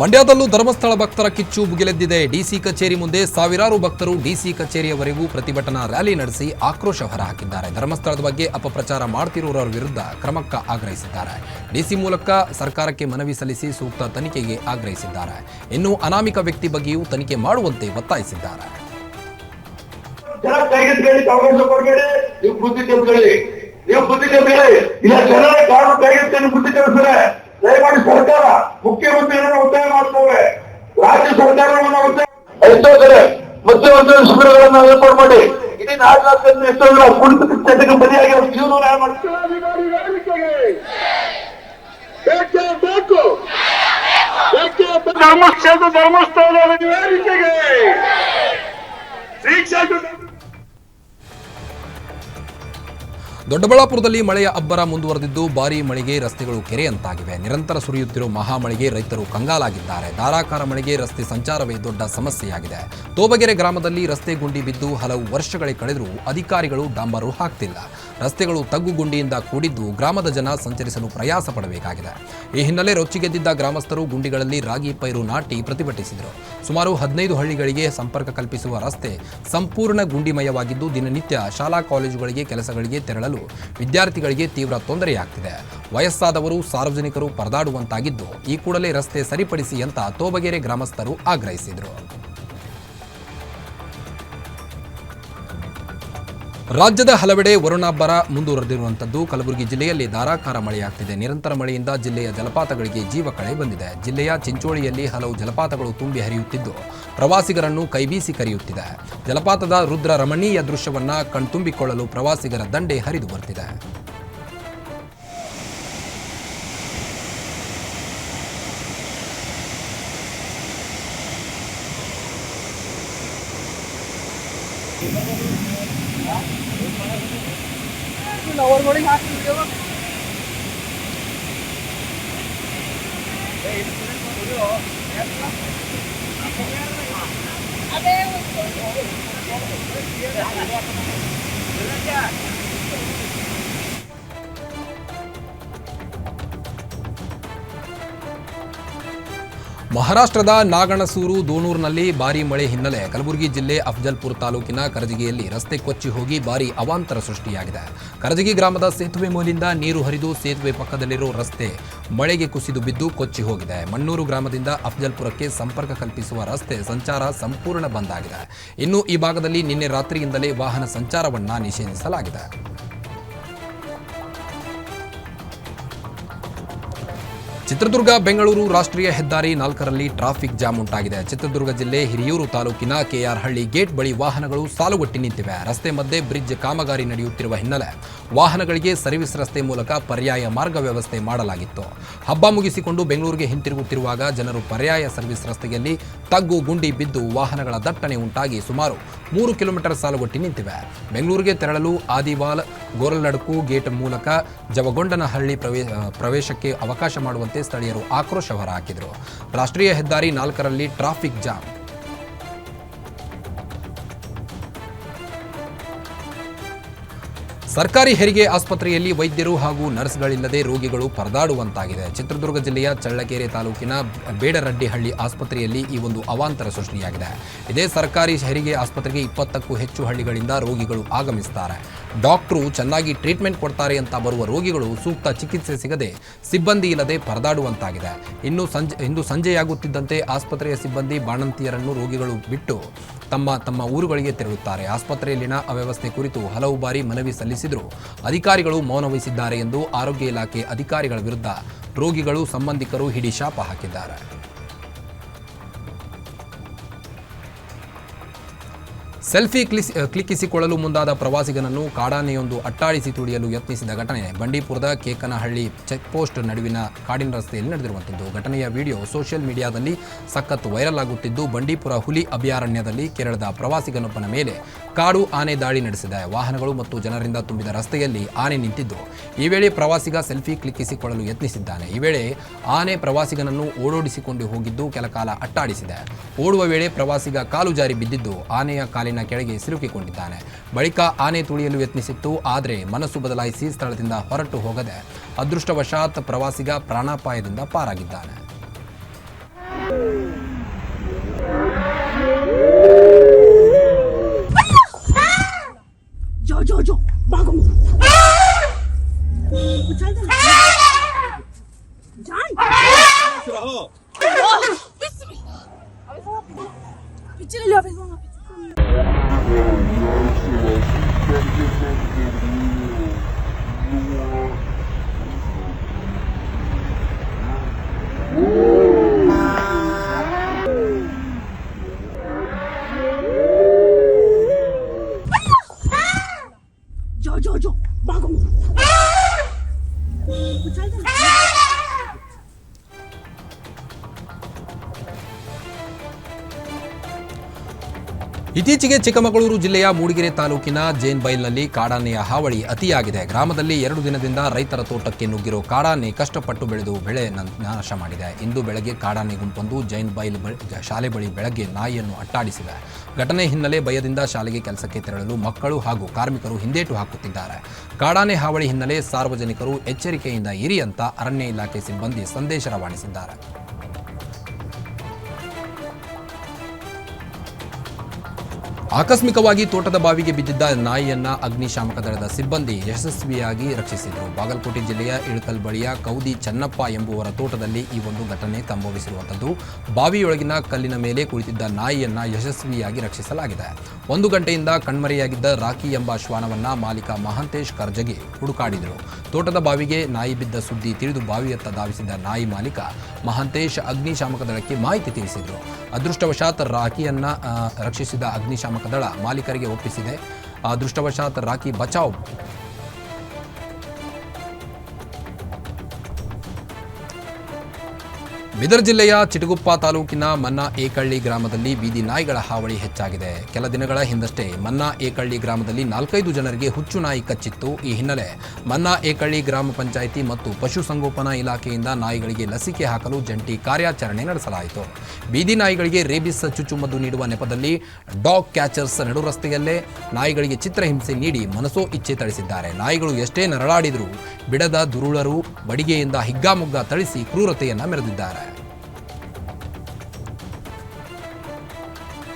ಮಂಡ್ಯದಲ್ಲೂ ಧರ್ಮಸ್ಥಳ ಭಕ್ತರ ಕಿಚ್ಚು ಭುಗಿಲೆದ್ದಿದೆ. ಡಿಸಿ ಕಚೇರಿ ಮುಂದೆ ಸಾವಿರಾರು ಭಕ್ತರು ಡಿಸಿ ಕಚೇರಿಯವರೆಗೂ ಪ್ರತಿಭಟನಾ ರ್ಯಾಲಿ ನಡೆಸಿ ಆಕ್ರೋಶ ಹೊರಹಾಕಿದ್ದಾರೆ. ಧರ್ಮಸ್ಥಳದ ಬಗ್ಗೆ ಅಪಪ್ರಚಾರ ಮಾಡ್ತಿರುವವರ ವಿರುದ್ಧ ಕ್ರಮಕ್ಕೆ ಆಗ್ರಹಿಸಿದ್ದಾರೆ. ಡಿಸಿ ಮೂಲಕ ಸರ್ಕಾರಕ್ಕೆ ಮನವಿ ಸಲ್ಲಿಸಿ ಸೂಕ್ತ ತನಿಖೆಗೆ ಆಗ್ರಹಿಸಿದ್ದಾರೆ. ಇನ್ನು ಅನಾಮಿಕ ವ್ಯಕ್ತಿ ಬಗ್ಗೆಯೂ ತನಿಖೆ ಮಾಡುವಂತೆ ಒತ್ತಾಯಿಸಿದ್ದಾರೆ. ಇಲ್ಲ ದಯಮಾಡಿ ಸರ್ಕಾರ ಮುಖ್ಯಮಂತ್ರಿಗಳನ್ನ ಒತ್ತಾಯ ಮಾಡ್ತೇವೆ. ರಾಜ್ಯ ಸರ್ಕಾರವನ್ನು ಒತ್ತಾಯ ಎಷ್ಟೋ ಕಡೆ ಮಧ್ಯವರ್ತಿ ಶಿಬಿರಗಳನ್ನ ಏರ್ಪಾಡು ಮಾಡಿ. ಇಡೀ ನಾಲ್ಕು ಎಷ್ಟೋ ಜನ ಕುಡಿತ ಚಟಕ್ಕೆ ಬಲಿಯಾಗಿ ಅವ್ರ ಜೀವನವನ್ನು ಹಾಳು ಮಾಡ್ತಾರೆ. ಧರ್ಮಸ್ಥಳದ ವೇದಿಕೆಗೆ ಶ್ರೀ ಕ್ಷೇತ್ರ ದೊಡ್ಡಬಳ್ಳಾಪುರದಲ್ಲಿ ಮಳೆಯ ಅಬ್ಬರ ಮುಂದುವರೆದಿದ್ದು ಭಾರೀ ಮಳೆಗೆ ರಸ್ತೆಗಳು ಕೆರೆಯಂತಾಗಿವೆ. ನಿರಂತರ ಸುರಿಯುತ್ತಿರುವ ಮಹಾಮಳೆಗೆ ರೈತರು ಕಂಗಾಲಾಗಿದ್ದಾರೆ. ಧಾರಾಕಾರ ಮಳೆಗೆ ರಸ್ತೆ ಸಂಚಾರವೇ ದೊಡ್ಡ ಸಮಸ್ಯೆಯಾಗಿದೆ. ತೋಬಗೆರೆ ಗ್ರಾಮದಲ್ಲಿ ರಸ್ತೆ ಗುಂಡಿ ಬಿದ್ದು ಹಲವು ವರ್ಷಗಳೇ ಕಳೆದರೂ ಅಧಿಕಾರಿಗಳು ಡಾಂಬರು ಹಾಕ್ತಿಲ್ಲ. ರಸ್ತೆಗಳು ತಗ್ಗು ಗುಂಡಿಯಿಂದ ಕೂಡಿದ್ದು ಗ್ರಾಮದ ಜನ ಸಂಚರಿಸಲು ಪ್ರಯಾಸ ಪಡಬೇಕಾಗಿದೆ. ಈ ಹಿನ್ನೆಲೆ ರೊಚ್ಚಿಗೆದ್ದಿದ್ದ ಗ್ರಾಮಸ್ಥರು ಗುಂಡಿಗಳಲ್ಲಿ ರಾಗಿ ಪೈರು ನಾಟಿ ಪ್ರತಿಭಟಿಸಿದರು. ಸುಮಾರು ಹದಿನೈದು ಹಳ್ಳಿಗಳಿಗೆ ಸಂಪರ್ಕ ಕಲ್ಪಿಸುವ ರಸ್ತೆ ಸಂಪೂರ್ಣ ಗುಂಡಿಮಯವಾಗಿದ್ದು ದಿನನಿತ್ಯ ಶಾಲಾ ಕಾಲೇಜುಗಳಿಗೆ, ಕೆಲಸಗಳಿಗೆ ತೆರಳಲು ವಿದ್ಯಾರ್ಥಿಗಳಿಗೆ ತೀವ್ರ ತೊಂದರೆಯಾಗ್ತಿದೆ. ವಯಸ್ಸಾದವರು ಸಾರ್ವಜನಿಕರು ಪರದಾಡುವಂತಾಗಿದ್ದು ಈ ಕೂಡಲೇ ರಸ್ತೆ ಸರಿಪಡಿಸಿ ಅಂತ ತೋಬಗೆರೆ ಗ್ರಾಮಸ್ಥರು ಆಗ್ರಹಿಸಿದರು. ರಾಜ್ಯದ ಹಲವೆಡೆ ವರುಣಾಬ್ಬರ ಮುಂದುವರೆದಿರುವಂಥದ್ದು. ಕಲಬುರಗಿ ಜಿಲ್ಲೆಯಲ್ಲಿ ಧಾರಾಕಾರ ಮಳೆಯಾಗ್ತಿದೆ. ನಿರಂತರ ಮಳೆಯಿಂದ ಜಿಲ್ಲೆಯ ಜಲಪಾತಗಳಿಗೆ ಜೀವ ಕಳೆ ಬಂದಿದೆ. ಜಿಲ್ಲೆಯ ಚಿಂಚೋಳಿಯಲ್ಲಿ ಹಲವು ಜಲಪಾತಗಳು ತುಂಬಿ ಹರಿಯುತ್ತಿದ್ದು, ಪ್ರವಾಸಿಗರನ್ನು ಕೈಬೀಸಿ ಕರೆಯುತ್ತಿದೆ. ಜಲಪಾತದ ರುದ್ರ ರಮಣೀಯ ದೃಶ್ಯವನ್ನ ಕಣ್ತುಂಬಿಕೊಳ್ಳಲು ಪ್ರವಾಸಿಗರ ದಂಡೆ ಹರಿದು ಬರ್ತಿದೆ. ಹಾಕ್ತಿಲ್ಲ ಓವರ್ಗಳಿಗೆ ಹಾಕ್ತಿದ್ದೇವ ಅದೇ ಮಹಾರಾಷ್ಟ್ರದ ನಾಗಣಸೂರು ದೋಣೂರಿನಲ್ಲಿ ಭಾರೀ ಮಳೆ ಹಿನ್ನೆಲೆ. ಕಲಬುರಗಿ ಜಿಲ್ಲೆ ಅಫ್ಜಲ್ಪುರ ತಾಲೂಕಿನ ಕರಜಗಿಯಲ್ಲಿ ರಸ್ತೆ ಕೊಚ್ಚಿ ಹೋಗಿ ಭಾರೀ ಅವಾಂತರ ಸೃಷ್ಟಿಯಾಗಿದೆ. ಕರಜಗಿ ಗ್ರಾಮದ ಸೇತುವೆ ಮೂಲಿಂದ ನೀರು ಹರಿದು ಸೇತುವೆ ಪಕ್ಕದಲ್ಲಿರೋ ರಸ್ತೆ ಮಳೆಗೆ ಕುಸಿದು ಬಿದ್ದು ಕೊಚ್ಚಿ ಹೋಗಿದೆ. ಮಣ್ಣೂರು ಗ್ರಾಮದಿಂದ ಅಫ್ಜಲ್ಪುರಕ್ಕೆ ಸಂಪರ್ಕ ಕಲ್ಪಿಸುವ ರಸ್ತೆ ಸಂಚಾರ ಸಂಪೂರ್ಣ ಬಂದ್ ಇನ್ನು ಈ ಭಾಗದಲ್ಲಿ ನಿನ್ನೆ ರಾತ್ರಿಯಿಂದಲೇ ವಾಹನ ಸಂಚಾರವನ್ನು ನಿಷೇಧಿಸಲಾಗಿದೆ. ಚಿತ್ರದುರ್ಗ, ಬೆಂಗಳೂರು ರಾಷ್ಟ್ರೀಯ ಹೆದ್ದಾರಿ ನಾಲ್ಕರಲ್ಲಿ ಟ್ರಾಫಿಕ್ ಜಾಮ್ ಉಂಟಾಗಿದೆ. ಚಿತ್ರದುರ್ಗ ಜಿಲ್ಲೆ ಹಿರಿಯೂರು ತಾಲೂಕಿನ ಕೆಆರ್ ಹಳ್ಳಿ ಗೇಟ್ ಬಳಿ ವಾಹನಗಳು ಸಾಲುಗಟ್ಟಿ ನಿಂತಿವೆ. ರಸ್ತೆ ಮಧ್ಯೆ ಬ್ರಿಡ್ಜ್ ಕಾಮಗಾರಿ ನಡೆಯುತ್ತಿರುವ ಹಿನ್ನೆಲೆ ವಾಹನಗಳಿಗೆ ಸರ್ವಿಸ್ ರಸ್ತೆ ಮೂಲಕ ಪರ್ಯಾಯ ಮಾರ್ಗ ವ್ಯವಸ್ಥೆ ಮಾಡಲಾಗಿತ್ತು. ಹಬ್ಬ ಮುಗಿಸಿಕೊಂಡು ಬೆಂಗಳೂರಿಗೆ ಹಿಂತಿರುಗುತ್ತಿರುವಾಗ ಜನರು ಪರ್ಯಾಯ ಸರ್ವಿಸ್ ರಸ್ತೆಯಲ್ಲಿ ತಗ್ಗು ಗುಂಡಿ ಬಿದ್ದು ವಾಹನಗಳ ದಟ್ಟಣೆ ಉಂಟಾಗಿ ಸುಮಾರು ಮೂರು ಕಿಲೋಮೀಟರ್ ಸಾಲುಗಟ್ಟಿ ನಿಂತಿವೆ. ಬೆಂಗಳೂರಿಗೆ ತೆರಳಲು ಆದಿವಾಲ್ ಗೋರಲಡ್ಕು ಗೇಟ್ ಮೂಲಕ ಜವಗೊಂಡನಹಳ್ಳಿ ಪ್ರವೇ, ಪ್ರವೇಶಕ್ಕೆ ಅವಕಾಶ ಮಾಡುವಂತೆ ಸ್ಥಳೀಯರು ಆಕ್ರೋಶ ಹೊರಹಾಕಿದರು ರಾಷ್ಟ್ರೀಯ ಹೆದ್ದಾರಿ ನಾಲ್ಕರಲ್ಲಿ ಟ್ರಾಫಿಕ್ ಜಾಮ್. ಸರ್ಕಾರಿ ಹೆರಿಗೆ ಆಸ್ಪತ್ರೆಯಲ್ಲಿ ವೈದ್ಯರು ಹಾಗೂ ನರ್ಸ್ಗಳಿಲ್ಲದೆ ರೋಗಿಗಳು ಪರದಾಡುವಂತಾಗಿದೆ. ಚಿತ್ರದುರ್ಗ ಜಿಲ್ಲೆಯ ಚಳ್ಳಕೆರೆ ತಾಲೂಕಿನ ಬೇಡರಡ್ಡಿಹಳ್ಳಿ ಆಸ್ಪತ್ರೆಯಲ್ಲಿ ಈ ಒಂದು ಅವಾಂತರ ಸೃಷ್ಟಿಯಾಗಿದೆ. ಇದೇ ಸರ್ಕಾರಿ ಹೆರಿಗೆ ಆಸ್ಪತ್ರೆಗೆ ಇಪ್ಪತ್ತಕ್ಕೂ ಹೆಚ್ಚು ಹಳ್ಳಿಗಳಿಂದ ರೋಗಿಗಳು ಆಗಮಿಸುತ್ತಾರೆ ಡಾಕ್ಟ್ರು ಚೆನ್ನಾಗಿ ಟ್ರೀಟ್ಮೆಂಟ್ ಕೊಡ್ತಾರೆ ಅಂತ ಬರುವ ರೋಗಿಗಳು ಸೂಕ್ತ ಚಿಕಿತ್ಸೆ ಸಿಗದೆ ಸಿಬ್ಬಂದಿ ಇಲ್ಲದೆ ಪರದಾಡುವಂತಾಗಿದೆ. ಇನ್ನು ಸಂಜೆ, ಇಂದು ಸಂಜೆಯಾಗುತ್ತಿದ್ದಂತೆ ಆಸ್ಪತ್ರೆಯ ಸಿಬ್ಬಂದಿ ಬಾಣಂತಿಯರನ್ನು ರೋಗಿಗಳು ಬಿಟ್ಟು ತಮ್ಮ ತಮ್ಮ ಊರುಗಳಿಗೆ ತೆರಳುತ್ತಾರೆ. ಆಸ್ಪತ್ರೆಯಲ್ಲಿನ ಅವ್ಯವಸ್ಥೆ ಕುರಿತು ಹಲವು ಬಾರಿ ಮನವಿ ಅಧಿಕಾರಿಗಳು ಮೌನ ವಹಿಸಿದ್ದಾರೆ ಎಂದು ಆರೋಗ್ಯ ಇಲಾಖೆ ಅಧಿಕಾರಿಗಳ ವಿರುದ್ಧ ರೋಗಿಗಳು ಸಂಬಂಧಿಕರು ಹಿಡಿ ಶಾಪ ಹಾಕಿದ್ದಾರೆ. ಸೆಲ್ಫಿ ಕ್ಲಿಸ್ ಕ್ಲಿಕ್ಕಿಸಿಕೊಳ್ಳಲು ಮುಂದಾದ ಪ್ರವಾಸಿಗನನ್ನು ಕಾಡಾನೆಯೊಂದು ಅಟ್ಟಾಡಿಸಿ ತುಳಿಯಲು ಯತ್ನಿಸಿದ ಘಟನೆ. ಬಂಡೀಪುರದ ಕೇಕನಹಳ್ಳಿ ಚೆಕ್ ಪೋಸ್ಟ್ ನಡುವಿನ ಕಾಡಿನ ರಸ್ತೆಯಲ್ಲಿ ನಡೆದಿರುವಂಥದ್ದು ಘಟನೆಯ ವಿಡಿಯೋ ಸೋಷಿಯಲ್ ಮೀಡಿಯಾದಲ್ಲಿ ಸಖತ್ತು ವೈರಲ್ ಆಗುತ್ತಿದ್ದು ಬಂಡೀಪುರ ಹುಲಿ ಅಭಯಾರಣ್ಯದಲ್ಲಿ ಕೇರಳದ ಪ್ರವಾಸಿಗನೊಬ್ಬನ ಮೇಲೆ ಕಾಡು ಆನೆ ದಾಳಿ ನಡೆಸಿದೆ. ವಾಹನಗಳು ಮತ್ತು ಜನರಿಂದ ತುಂಬಿದ ರಸ್ತೆಯಲ್ಲಿ ಆನೆ ನಿಂತಿದ್ದು. ಈ ವೇಳೆ ಪ್ರವಾಸಿಗ ಸೆಲ್ಫಿ ಕ್ಲಿಕ್ಕಿಸಿಕೊಳ್ಳಲು ಯತ್ನಿಸಿದ್ದಾನೆ. ಈ ವೇಳೆ ಆನೆ ಪ್ರವಾಸಿಗನನ್ನು ಓಡೋಡಿಸಿಕೊಂಡು ಹೋಗಿದ್ದು ಕೆಲಕಾಲ ಅಟ್ಟಾಡಿಸಿದೆ ಓಡುವ ವೇಳೆ ಪ್ರವಾಸಿಗ ಕಾಲು ಜಾರಿ ಬಿದ್ದಿದ್ದು ಆನೆಯ ಕಾಲಿನ ಕೆಳಗೆ ಸಿಲುಕಿಕೊಂಡಿದ್ದಾನೆ. ಬಳಿಕ ಆನೆ ತುಳಿಯಲು ಯತ್ನಿಸಿತ್ತು, ಆದರೆ ಮನಸ್ಸು ಬದಲಾಯಿಸಿ ಸ್ಥಳದಿಂದ ಹೊರಟು ಹೋಗದೆ, ಅದೃಷ್ಟವಶಾತ್ ಪ್ರವಾಸಿಗ ಪ್ರಾಣಾಪಾಯದಿಂದ ಪಾರಾಗಿದ್ದಾನೆ. güzel de? ಇತ್ತೀಚೆಗೆ ಚಿಕ್ಕಮಗಳೂರು ಜಿಲ್ಲೆಯ ಮೂಡಿಗೆರೆ ತಾಲೂಕಿನ ಜೇನ್ ಬೈಲ್ನಲ್ಲಿ ಕಾಡಾನೆಯ ಹಾವಳಿ ಅತಿಯಾಗಿದೆ. ಗ್ರಾಮದಲ್ಲಿ ಎರಡು ದಿನದಿಂದ ರೈತರ ತೋಟಕ್ಕೆ ನುಗ್ಗಿರೋ ಕಾಡಾನೆ ಕಷ್ಟಪಟ್ಟು ಬೆಳೆದು ಬೆಳೆ ನಾಶ ಮಾಡಿದೆ. ಇಂದು ಬೆಳಗ್ಗೆ ಕಾಡಾನೆ ಗುಂಪೊಂದು ಜೈನ್ ಬೈಲ್ ಶಾಲೆ ಬಳಿ ಬೆಳಗ್ಗೆ ನಾಯಿಯನ್ನು ಅಟ್ಟಾಡಿಸಿದೆ. ಘಟನೆ ಹಿನ್ನೆಲೆ ಭಯದಿಂದ ಶಾಲೆಗೆ ಕೆಲಸಕ್ಕೆ ತೆರಳಲು ಮಕ್ಕಳು ಹಾಗೂ ಕಾರ್ಮಿಕರು ಹಿಂದೇಟು ಹಾಕುತ್ತಿದ್ದಾರೆ. ಕಾಡಾನೆ ಹಾವಳಿ ಹಿನ್ನೆಲೆ ಸಾರ್ವಜನಿಕರು ಎಚ್ಚರಿಕೆಯಿಂದ ಇರಿ ಅಂತ ಅರಣ್ಯ ಇಲಾಖೆ ಸಿಬ್ಬಂದಿ ಸಂದೇಶ ರವಾನಿಸಿದ್ದಾರೆ. ಆಕಸ್ಮಿಕವಾಗಿ ತೋಟದ ಬಾವಿಗೆ ಬಿದ್ದಿದ್ದ ನಾಯಿಯನ್ನ ಅಗ್ನಿಶಾಮಕ ದಳದ ಸಿಬ್ಬಂದಿ ಯಶಸ್ವಿಯಾಗಿ ರಕ್ಷಿಸಿದರು. ಬಾಗಲಕೋಟೆ ಜಿಲ್ಲೆಯ ಇಳಕಲ್ ಬಳಿಯ ಕೌದಿ ಚನ್ನಪ್ಪ ಎಂಬುವರ ತೋಟದಲ್ಲಿ ಈ ಒಂದು ಘಟನೆ ಸಂಭವಿಸಿರುವಂಥದ್ದು. ಬಾವಿಯೊಳಗಿನ ಕಲ್ಲಿನ ಮೇಲೆ ಕುಳಿತಿದ್ದ ನಾಯಿಯನ್ನ ಯಶಸ್ವಿಯಾಗಿ ರಕ್ಷಿಸಲಾಗಿದೆ. ಒಂದು ಗಂಟೆಯಿಂದ ಕಣ್ಮರೆಯಾಗಿದ್ದ ರಾಕಿ ಎಂಬ ಶ್ವಾನವನ್ನ ಮಾಲೀಕ ಮಹಾಂತೇಶ್ ಕರ್ಜಗಿ ಹುಡುಕಾಡಿದರು. ತೋಟದ ಬಾವಿಗೆ ನಾಯಿ ಬಿದ್ದ ಸುದ್ದಿ ತಿಳಿದು ಬಾವಿಯತ್ತ ಧಾವಿಸಿದ ನಾಯಿ ಮಾಲೀಕ ಮಹಾಂತೇಶ್ ಅಗ್ನಿಶಾಮಕ ದಳಕ್ಕೆ ಮಾಹಿತಿ ತಿಳಿಸಿದರು. ಅದೃಷ್ಟವಶಾತ್ ರಾಖಿಯನ್ನ ರಕ್ಷಿಸಿದ ಅಗ್ನಿಶಾಮಕ ದಳ ಮಾಲೀಕರಿಗೆ ಒಪ್ಪಿಸಿದೆ. ಅದೃಷ್ಟವಶಾತ್ ರಾಕಿ ಬಚಾವ್ ಬೀದರ್ ಜಿಲ್ಲೆಯ ಚಿಟಗುಪ್ಪ ತಾಲೂಕಿನ ಮನ್ನಾ ಏಕಳ್ಳಿ ಗ್ರಾಮದಲ್ಲಿ ಬೀದಿ ನಾಯಿಗಳ ಹಾವಳಿ ಹೆಚ್ಚಾಗಿದೆ. ಕೆಲ ದಿನಗಳ ಹಿಂದಷ್ಟೇ ಮನ್ನಾ ಏಕಳ್ಳಿ ಗ್ರಾಮದಲ್ಲಿ ನಾಲ್ಕೈದು ಜನರಿಗೆ ಹುಚ್ಚು ನಾಯಿ ಕಚ್ಚಿತ್ತು. ಈ ಹಿನ್ನೆಲೆ ಮನ್ನಾ ಏಕಳ್ಳಿ ಗ್ರಾಮ ಪಂಚಾಯಿತಿ ಮತ್ತು ಪಶುಸಂಗೋಪನಾ ಇಲಾಖೆಯಿಂದ ನಾಯಿಗಳಿಗೆ ಲಸಿಕೆ ಹಾಕಲು ಜಂಟಿ ಕಾರ್ಯಾಚರಣೆ ನಡೆಸಲಾಯಿತು. ಬೀದಿ ನಾಯಿಗಳಿಗೆ ರೇಬಿಸ್, ಚುಚ್ಚುಮದ್ದು ನೀಡುವ ನೆಪದಲ್ಲಿ ಡಾಗ್ ಕ್ಯಾಚರ್ಸ್ ನಡು ರಸ್ತೆಯಲ್ಲೇ ನಾಯಿಗಳಿಗೆ ಚಿತ್ರಹಿಂಸೆ ನೀಡಿ ಮನಸೋ ಇಚ್ಛೆ ತಳಿಸಿದ್ದಾರೆ ನಾಯಿಗಳು ಎಷ್ಟೇ ನರಳಾಡಿದರೂ, ಬಿಡದ ದುರುಳರು, ಬಡಿಗೆಯಿಂದ ಹಿಗ್ಗಾಮುಗ್ಗಾ ಥಳಿಸಿ ಕ್ರೂರತೆಯನ್ನು ಮೆರೆದಿದ್ದಾರೆ.